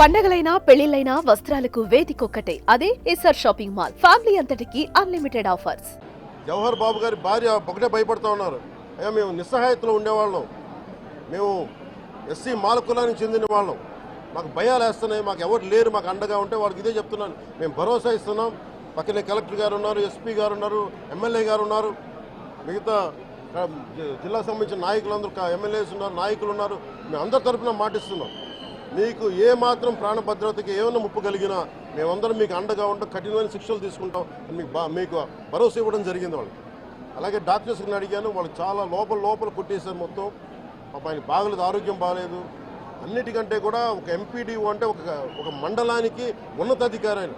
పండగలైనా పెళ్ళిళ్ళైనా వస్త్రాలకు వేదికొక్కటే. అదే ఎస్ఆర్ షాపింగ్ మాల్. ఫ్యామిలీ అంతటికి అన్లిమిటెడ్ ఆఫర్స్. జవహర్ బాబు గారి భార్య ఒకటే భయపడుతూ ఉన్నారు. అయ్యా మేము నిస్సహాయతలో ఉండేవాళ్ళం. మేము ఎస్సీ మాల కులానికి చెందిన వాళ్ళం. మాకు భయాలు వేస్తున్నాయి. మాకు ఎవరు లేరు. మాకు అండగా ఉంటే వాళ్ళకి ఇదే చెప్తున్నాను. మేము భరోసా ఇస్తున్నాం. పక్కనే కలెక్టర్ గారు ఉన్నారు ఎస్పీ గారు ఉన్నారు ఎమ్మెల్యే గారు ఉన్నారు. మిగతా జిల్లాకు సంబంధించిన నాయకులందరూ ఎమ్మెల్యేస్ ఉన్నారు నాయకులు ఉన్నారు. మేము అందరి తరఫున మాటిస్తున్నాం. మీకు ఏ మాత్రం ప్రాణ భద్రతకి ఏమైనా ముప్పు కలిగినా మేమందరం మీకు అండగా ఉంటాం కఠినమైన శిక్షలు తీసుకుంటాం. అని మీకు బా మీకు భరోసా ఇవ్వడం జరిగింది వాళ్ళకి. అలాగే డాక్టర్స్ని అడిగాను. వాళ్ళు చాలా లోపల లోపల కొట్టేశారు మొత్తం. పాప ఆయన బాగలేదు ఆరోగ్యం బాగలేదు. అన్నిటికంటే కూడా ఒక ఎంపీడీఓ అంటే ఒక ఒక మండలానికి ఉన్నతాధికారి ఆయన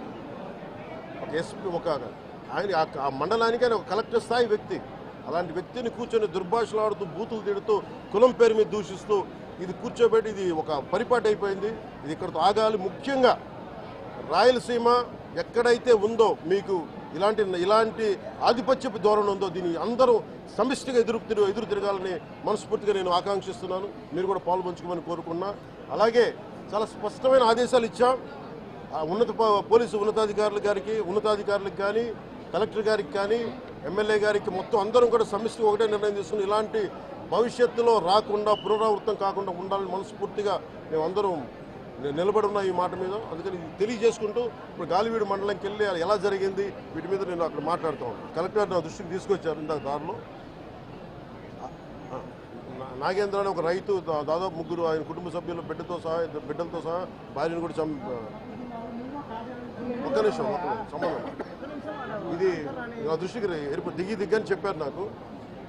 ఒక ఎస్పీ ఒక ఆయన ఆ- ఆ మండలానికి ఆయన ఒక కలెక్టర్ స్థాయి వ్యక్తి. అలాంటి వ్యక్తిని కూర్చొని దుర్భాషలాడుతూ బూతులు తిడుతూ కులం పేరు మీద దూషిస్తూ ఇది కూర్చోబెట్టి ఇది ఒక పరిపాటి అయిపోయింది. ఇది ఇక్కడతో ఆగాలి. ముఖ్యంగా రాయలసీమ ఎక్కడైతే ఉందో మీకు ఇలాంటి ఇలాంటి ఆధిపత్యపు ధోరణి ఉందో దీన్ని అందరూ సమిష్టిగా ఎదురు ఎదురు తిరగాలని మనస్ఫూర్తిగా నేను ఆకాంక్షిస్తున్నాను. మీరు కూడా పాల్పంచుకోమని కోరుకున్నా. అలాగే చాలా స్పష్టమైన ఆదేశాలు ఇచ్చాం. ఆ ఉన్నత పోలీసు ఉన్నతాధికారుల గారికి ఉన్నతాధికారులకు కానీ కలెక్టర్ గారికి కానీ ఎమ్మెల్యే గారికి మొత్తం అందరం కూడా సమిష్టి ఒకటే నిర్ణయం తీసుకుని ఇలాంటి భవిష్యత్తులో రాకుండా పునరావృతం కాకుండా ఉండాలని మనస్ఫూర్తిగా మేమందరం నిలబడి ఉన్న ఈ మాట మీద. అందుకని తెలియజేసుకుంటూ ఇప్పుడు గాలివీడు మండలంకి వెళ్ళి ఎలా జరిగింది వీటి మీద నేను అక్కడ మాట్లాడుతూ ఉన్నాను కలెక్టర్ నా దృష్టికి తీసుకొచ్చారు ఇందాక దారిలో. నా- నాగేంద్ర అనే ఒక రైతు దాదాపు ముగ్గురు ఆయన కుటుంబ సభ్యులు బిడ్డతో సహా బిడ్డలతో సహా భార్యను కూడా చం ఒక్క నిమిషం సంబంధం ఇది నా దృష్టికి ఏర్పడి దిగి దిగ్గని చెప్పారు నాకు.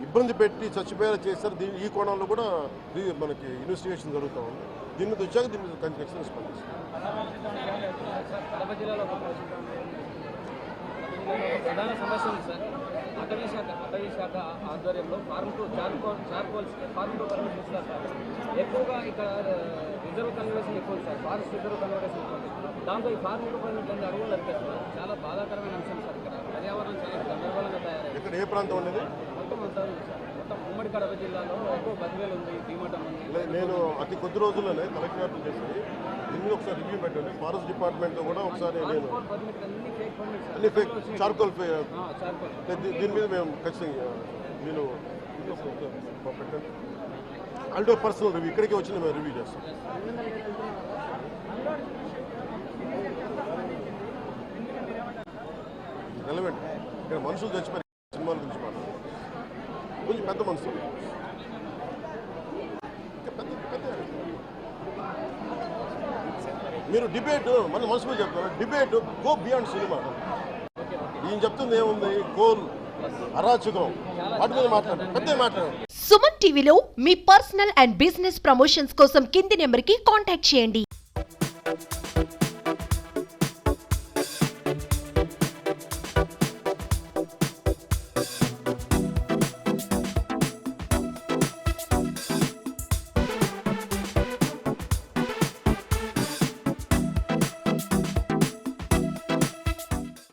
ఇబ్బంది పెట్టి చచ్చిపోయేలా చేస్తారు దీని ఈ కోణంలో కూడా మనకి ఇన్వెస్టిగేషన్ జరుగుతూ ఉంది దీని మీద వచ్చాక దీని మీద ఖచ్చితంగా స్పందిస్తాం జిల్లాలో ప్రధాన సమస్య ఉంది సార్ అటవీ శాఖ అటవీ శాఖ ఆధ్వర్యంలో farm to charcoals farm permission ఇస్తారు సార్ ఎక్కువగా ఇక్కడ రిజర్వ్ కన్వర్షన్ ఎక్కువ సార్ ఫారెస్ట్ రిజర్వ్ కన్వర్షన్ ఎక్కువ దాంతో ఈ ఫార్మ్ టు అడుగులు చాలా బాధాకరమైన అంశం సార్ ఇక్కడ పర్యావరణం చాలా గందరగోళంగా తయారైంది ఇక్కడ ఏ ప్రాంతం అనేది నేను అతి కొద్ది రోజుల్లోనే కలెక్టర్ చేసి దీన్ని ఒకసారి రివ్యూ పెట్టండి. ఫారెస్ట్ డిపార్ట్మెంట్తో కూడా ఒకసారి నేను అన్ని ఫేక్ చార్కోల్ దీని మీద మేము ఖచ్చితంగా నేను పెట్టండి ఆల్టో పర్సనల్ రివ్యూ ఇక్కడికి వచ్చి మేము రివ్యూ చేస్తాం రెలవెంట్ ఇక్కడ మనుషులు చచ్చిపోయి సినిమాల గురించి మాట్లాడు కొంచెం పెద్ద మనుషులు పెద్ద పెద్ద మీరు డిబేట్ మన మనసులో చెప్తారు డిబేట్ గో బియాండ్ సినిమా ఈయన చెప్తుంది ఏముంది? కోల్ అరాచకం. వాటి మీద మాట్లాడారు పెద్ద మాట్లాడారు సుమన్ టీవీలో మీ పర్సనల్ అండ్ బిజినెస్ ప్రమోషన్స్ కోసం కింది నెంబర్కి కాంటాక్ట్ చేయండి.